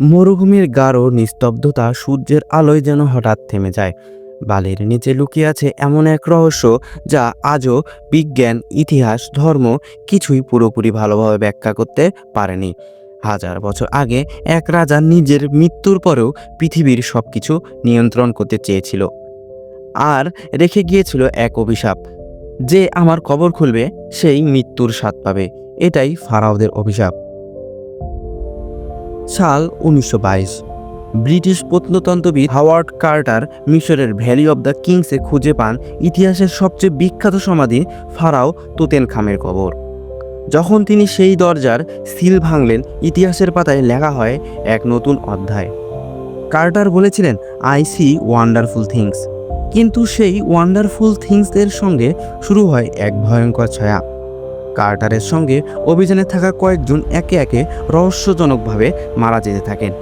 মরুভূমির গাঢ় নিস্তব্ধতা সূর্যের আলোয় যেন হঠাৎ থেমে যায়। বালির নিচে লুকিয়ে আছে এমন এক রহস্য যা আজও বিজ্ঞান, ইতিহাস, ধর্ম কিছুই পুরোপুরি ভালোভাবে ব্যাখ্যা করতে পারেনি। হাজার বছর আগে এক রাজা নিজের মৃত্যুর পরেও পৃথিবীর সব কিছু নিয়ন্ত্রণ করতে চেয়েছিল আর রেখে গিয়েছিল এক অভিশাপ। যে আমার কবর খুলবে, সেই মৃত্যুর স্বাদ পাবে। এটাই ফারাওদের অভিশাপ। সাল উনিশশো বাইশ। ব্রিটিশ প্রত্নতন্ত্রবিদ হাওয়ার্ড কার্টার মিশরের ভ্যালি অব দ্য কিংসে খুঁজে পান ইতিহাসের সবচেয়ে বিখ্যাত সমাধি ফারাও তোতেন খামের কবর। যখন তিনি সেই দরজার সিল ভাঙলেন, ইতিহাসের পাতায় লেখা হয় এক নতুন অধ্যায়। কার্টার বলেছিলেন আই সি ওয়ান্ডারফুল থিংস কিন্তু সেই ওয়ান্ডারফুল থিংসদের সঙ্গে শুরু হয় এক ভয়ঙ্কর ছায়া। কার্টারের সঙ্গে অভিযানে থাকা কয়েকজন একে একে রহস্যজনকভাবে মারা যেতে থাকেন।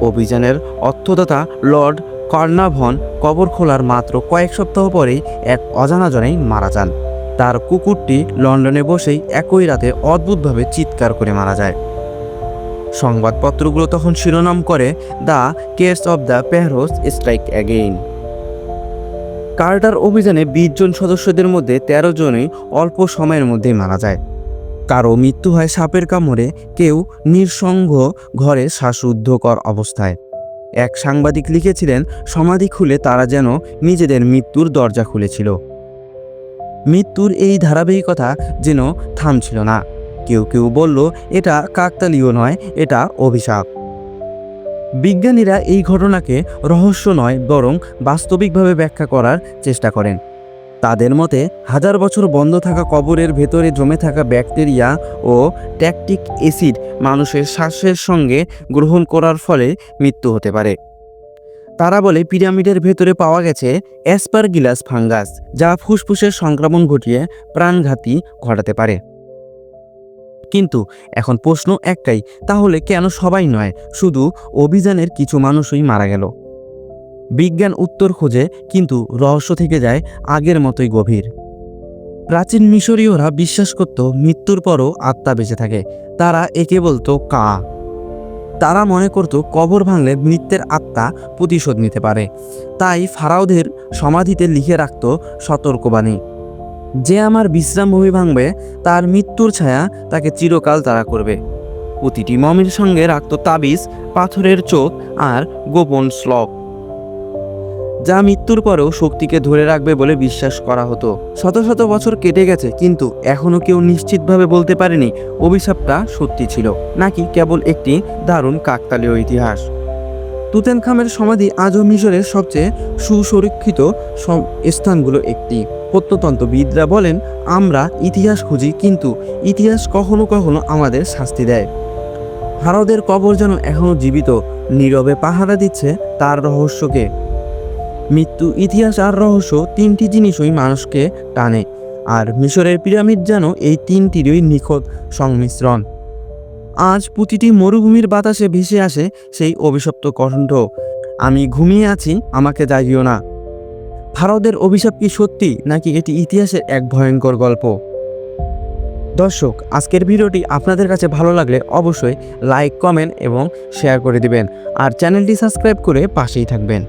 অভিযানের অর্থদাতা লর্ড কর্নাভন কবর খোলার মাত্র কয়েক সপ্তাহ পরেই এক অজানা জনেই মারা যান। তার কুকুরটি লন্ডনে বসেই একই রাতে অদ্ভুতভাবে চিৎকার করে মারা যায়। সংবাদপত্রগুলো তখন শিরোনাম করে the curse of the pharaohs strike again Carter অভিযানে বিশ জন সদস্যদের মধ্যে ১৩ জনই অল্প সময়ের মধ্যেই মারা যায়। কারও মৃত্যু হয় সাপের কামড়ে, কেউ নিঃসঙ্গ ঘরে শ্বাসরুদ্ধকর অবস্থায়। এক সাংবাদিক লিখেছিলেন, সমাধি খুলে তারা যেন নিজেদের মৃত্যুর দরজা খুলেছিল। মৃত্যুর এই ধারাবাহিকতা যেন থামছিল না। কেউ কেউ বলল, এটা কাকতালীয় নয়, এটা অভিশাপ। বিজ্ঞানীরা এই ঘটনাকে রহস্য নয়, বরং বাস্তবিকভাবে ব্যাখ্যা করার চেষ্টা করেন। তাদের মতে, হাজার বছর বন্ধ থাকা কবরের ভেতরে জমে থাকা ব্যাকটেরিয়া ও ট্যাকটিক অ্যাসিড মানুষের শ্বাসের সঙ্গে গ্রহণ করার ফলে মৃত্যু হতে পারে। তারা বলে, পিরামিডের ভেতরে পাওয়া গেছে অ্যাসপারগিলাস ফাঙ্গাস, যা ফুসফুসের সংক্রমণ ঘটিয়ে প্রাণঘাতী ঘটাতে পারে। কিন্তু এখন প্রশ্ন একটাই, তাহলে কেন সবাই নয়? শুধু অভিযানের কিছু মানুষই মারা গেল। বিজ্ঞান উত্তর খোঁজে, কিন্তু রহস্য থেকে যায় আগের মতোই গভীর। প্রাচীন মিশরীয়রা বিশ্বাস করত মৃত্যুর পরও আত্মা বেঁচে থাকে। তারা একে বলতো কা। তারা মনে করত কবর ভাঙলে মৃত্যের আত্মা প্রতিশোধ নিতে পারে। তাই ফারাওদের সমাধিতে লিখে রাখত সতর্কবাণী। যে আমার বিশ্রাম ভূমি ভাঙবে, তার মৃত্যুর ছায়া তাকে চিরকাল তারা করবে। প্রতিটি মমির সঙ্গে রাখত তাবিজ, পাথরের চোখ আর গোপন শ্লোক। যা মৃত্যুর পরেও শক্তিকে ধরে রাখবে বলে বিশ্বাস করা হতো। শত শত বছর কেটে গেছে, কিন্তু এখনও কেউ নিশ্চিতভাবে বলতে পারেনি অভিশাপটা সত্যি ছিল, নাকি কেবল একটি দারুণ কাকতালীয় ইতিহাস। তুতেনখামের সমাধি আজও মিশরের সবচেয়ে সুসুরক্ষিত স্থানগুলো একটি। প্রত্নতন্ত্রবিদরা বলেন, আমরা ইতিহাস খুঁজি, কিন্তু ইতিহাস কখনো কখনো আমাদের শাস্তি দেয়। ভারতের কবর যেন এখনও জীবিত, নীরবে পাহারা দিচ্ছে তার রহস্যকে। মৃত্যু, ইতিহাস আর রহস্য তিনটি জিনিসই মানুষকে টানে, আর মিশরের পিরামিড যেন এই তিনটিরই নিখোঁজ সংমিশ্রণ। আজ প্রতিটি মরুভূমির বাতাসে ভেসে আসে সেই অভিশপ্ত কণ্ঠ। আমি ঘুমিয়ে আছি, আমাকে জাগিও না। ভারতের অভিশাপ কি সত্যি, নাকি এটি ইতিহাসের এক ভয়ঙ্কর গল্প? দর্শক, আজকের ভিডিওটি আপনাদের কাছে ভালো লাগলে অবশ্যই লাইক, কমেন্ট এবং শেয়ার করে দিবেন। আর চ্যানেলটি সাবস্ক্রাইব করে পাশেই থাকবেন।